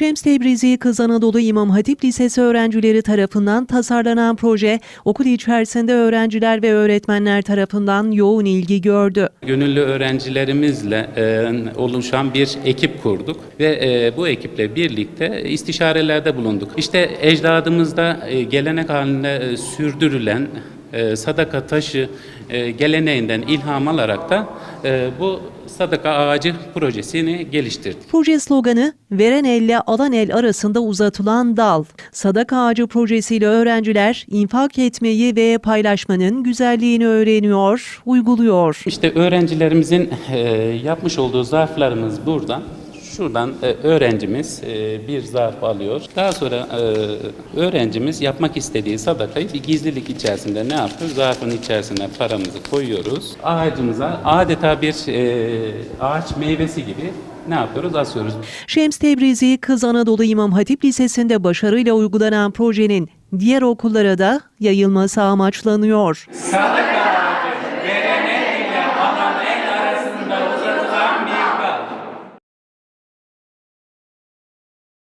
Şems Tebrizi Kız Anadolu İmam Hatip Lisesi öğrencileri tarafından tasarlanan proje okul içerisinde öğrenciler ve öğretmenler tarafından yoğun ilgi gördü. Gönüllü öğrencilerimizle e, oluşan bir ekip kurduk ve e, bu ekiple birlikte istişarelerde bulunduk. İşte ecdadımızda e, gelenek halinde e, sürdürülen e, sadaka taşı e, geleneğinden ilham alarak da e, bu sadaka ağacı projesini geliştirdik. Proje sloganı veren elle alan el arasında uzatılan dal. Sadaka Ağacı projesiyle öğrenciler infak etmeyi ve paylaşmanın güzelliğini öğreniyor, uyguluyor. İşte öğrencilerimizin e, yapmış olduğu zarflarımız burada. Şuradan e, öğrencimiz e, bir zarf alıyor. Daha sonra e, öğrencimiz yapmak istediği sadakayı bir gizlilik içerisinde ne yapıyor? Zarfın içerisine paramızı koyuyoruz. Ağacımıza adeta bir e, ağaç meyvesi gibi ne yapıyoruz? Asıyoruz. Şems Tebrizi Kız Anadolu İmam Hatip Lisesi'nde başarıyla uygulanan projenin diğer okullara da yayılması amaçlanıyor. Sadaka